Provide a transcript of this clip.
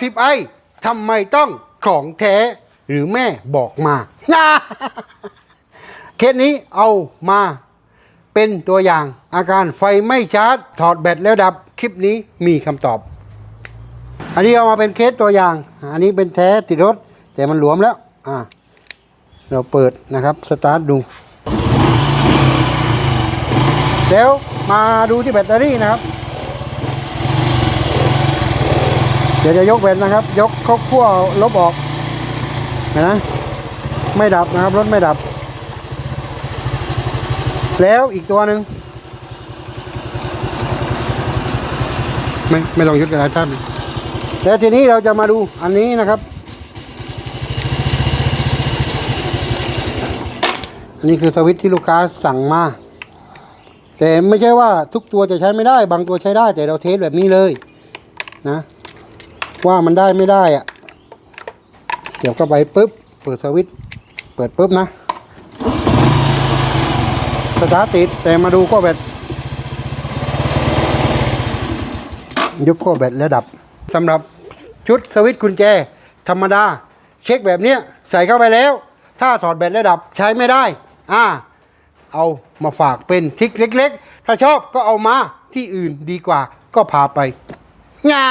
210ไอทำไมต้องของแท้หรือแม่บอกมา เคสนี้เอามาเป็นตัวอย่างอาการไฟไม่ชาร์จ ถอดแบตแล้วดับคลิปนี้มีคำตอบ อันนี้เอามาเป็นเคสตัวอย่าง อันนี้เป็นแท้ติดรถ แต่มันหลวมแล้วอ่าเราเปิดนะครับสตาร์ทดู แล้วมาดูที่แบตเตอรี่นะครับ เดี๋ยวจะยกแบตนะครับ ยกเข้าขั้วลบออกเห็นะไม่ดับนะครับรถไม่ดับ แล้วอีกตัวหนึ่งไม่ไม่ต้องยึดกระดาษท่านแล้วทีนี้เราจะมาดูอันนี้นะครับ อันนี้คือสวิตช์ที่ลูกค้าสั่งมา แต่ไม่ใช่ว่าทุกตัวจะใช้ไม่ได้ บางตัวใช้ได้ แต่เราเทสแบบนี้เลยนะ ว่ามันได้ไม่ได้อะเสียบเข้าไปปุ๊บ เปิดสวิตช์เปิดปุ๊บนะสตาร์ติดแต่มาดูข้อแบตยกข้อแบตแลดับสำหรับชุดสวิตช์กุญแจ ธรรมดา เช็คแบบนี้ใส่เข้าไปแล้ว ถ้าถอดแบตแลดับใช้ไม่ได้ อ่า เอามาฝากเป็นทริกเล็ก ๆ ถ้าชอบก็เอามาที่อื่นดีกว่าก็พาไปง่า